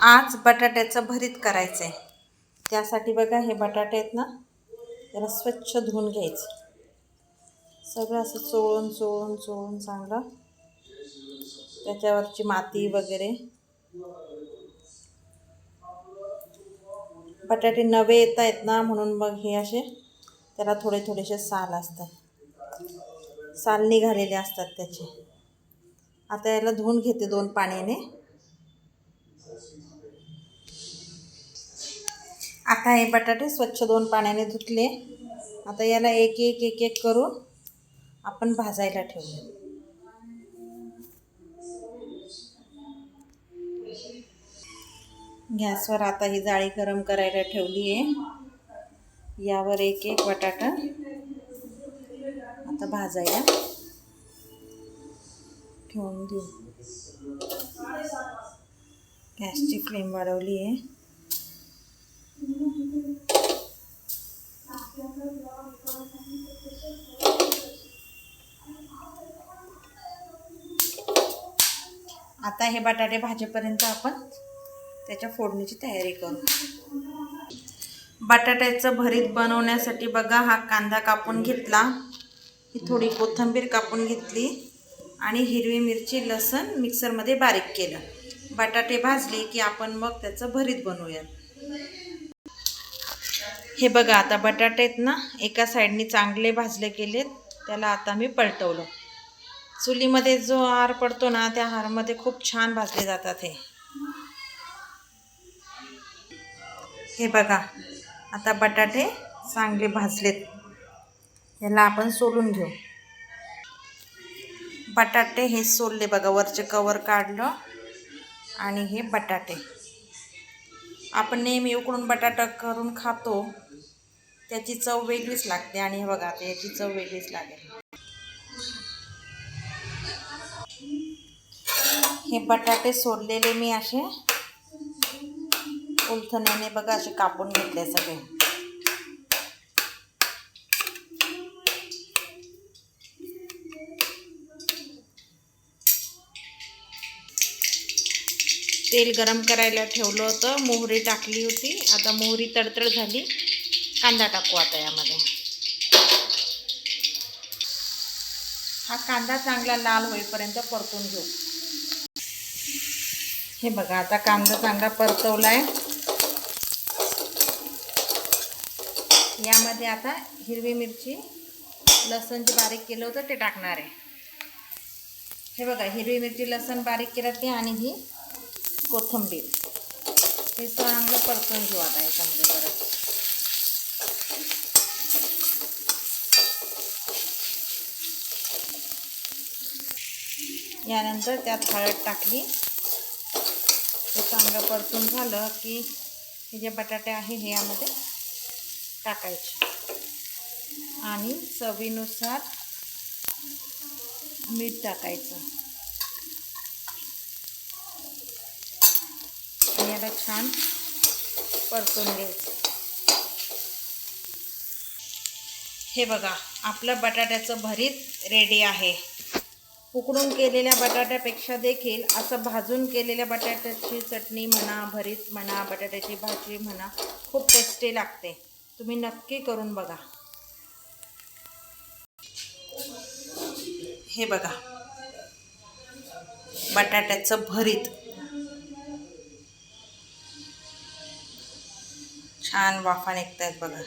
आज बटाट्याचं भरीत करायचं आहे त्यासाठी बघा हे बटाटे आहेत ना त्याला स्वच्छ धुवून घ्यायचं. सगळं असं चोळून चोळून चोळून चांगलं. त्याच्यावरची माती वगैरे. बटाटे नवे येत आहेत ना म्हणून मग हे असे त्याला थोडे थोडेसे साल असतात. साल निघालेले असतात त्याचे. आता याला धुवून घेते दोन पाण्याने. हे बटाटे स्वच्छ दोन पाण्याने धुतले. आता याला एक एक एक एक करून आपण भाजायला ठेवू गॅसवर आता ही जाळी गरम करायला ठेवली आहे. यावर एक एक बटाटा आता भाजायला ठेवून देऊ. गॅसची फ्लेम वाढवली आहे. आता हे बटाटे भाजेपर्यंत आपण त्याच्या फोडणीची तयारी करू. बटाट्याचं भरीत बनवण्यासाठी बघा हा कांदा कापून घेतला. ही थोडी कोथिंबीर कापून घेतली आणि हिरवी मिरची लसण मिक्सरमध्ये बारीक केलं. बटाटे भाजले की आपण मग त्याचं भरीत बनवूयात. हे बघा आता बटाट्यात ना एका साईडनी चांगले भाजले गेलेत. त्याला आता मी पलटवलं. चुलीमध्ये जो हार पडतो ना त्या हारमध्ये खूप छान भाजले जातात हे. हे बघा आता बटाटे चांगले भाजलेत. याला आपण सोलून घेऊ. बटाटे हे सोलले बघा वरचे कवर काढलं आणि हे बटाटे. आपण नेहमी उकडून बटाटा करून खातो. त्याची चव वेगळीच लागते आणि हे बघा आता याची चव वेगळीच लागेल. हे बटाटे सोडलेले मी असे उलथण्याने बघा असे कापून घेतले सगळे. तेल गरम करायला ठेवलं होतं मोहरी टाकली होती. आता मोहरी तडतड झाली. कांदा टाकू आता यामध्ये. हा कांदा चांगला लाल होईपर्यंत परतून घेऊ. हे बघा आता कांदा चांगला परतवला आहे यामध्ये आता हिरवी मिरची लसण जे बारीक केलं होतं ते टाकणार आहे. हे बघा हिरवी मिरची लसण बारीक केलं ते आणि ही कोथिंबीर. हे चांगलं परतून घेऊ आता याच्यामध्ये परत. यानंतर त्यात हळद टाकली. चांगलं परतून झालं की हे जे बटाटे आहे हे यामध्ये टाकायचे. आणि चवीनुसार मीठ टाकायचं. आणि याला छान परतून घ्यायचं. हे बघा आपलं बटाट्याचं भरीत रेडी आहे. उकडून केलेल्या बटाट्यापेक्षा देखील असं भाजून केलेल्या बटाट्याची चटणी म्हणा भरीत म्हणा बटाट्याची भाजी म्हणा खूप टेस्टी लागते. तुम्ही नक्की करून बघा. हे बघा. बटाट्याचं भरीत. छान वाफा निघत आहेत बघा.